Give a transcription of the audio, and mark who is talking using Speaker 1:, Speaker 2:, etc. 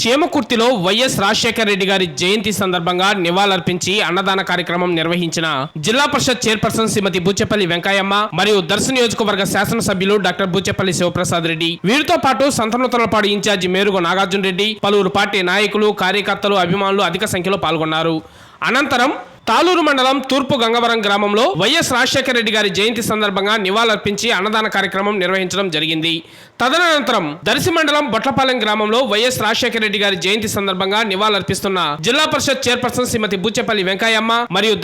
Speaker 1: చేమకుర్తిలో YS Rajasekhara Reddy గారి జయంతి సందర్భంగా నివాళులర్పించి అన్నదాన కార్యక్రమం నిర్వహించిన జిల్లా పరిషత్ చైర్పర్సన్ శ్రీమతి బూచెపల్లి వెంకయ్యమ్మ మరియు దర్శన నియోజకవర్గ శాసనసభ్యులు డాక్టర్ బూచెపల్లి శివప్రసాద్ రెడ్డి. వీరితో పాటు సంతనూతలపాడు ఇన్ఛార్జి మేరుగు నాగార్జున రెడ్డి పలువురు పార్టీ నాయకులు కార్యకర్తలు అభిమానులు అధిక సంఖ్యలో పాల్గొన్నారు. అనంతరం తాలూరు మండలం తూర్పు గంగవరం గ్రామంలో వైఎస్ రాజశేఖర రెడ్డి గారి జయంతి సందర్భంగా నివాళులర్పించి అన్నదాన కార్యక్రమం నిర్వహించడం జరిగింది. తదనంతరం దర్శి మండలం బొట్లపాలెం గ్రామంలో వైఎస్ రాజశేఖర రెడ్డి గారి జయంతి సందర్భంగా నివాళులర్పిస్తున్న జిల్లా పరిషత్ చైర్పర్సన్ శ్రీమతి బుచ్చెపల్లి వెంకయ్యమ్మ మరియు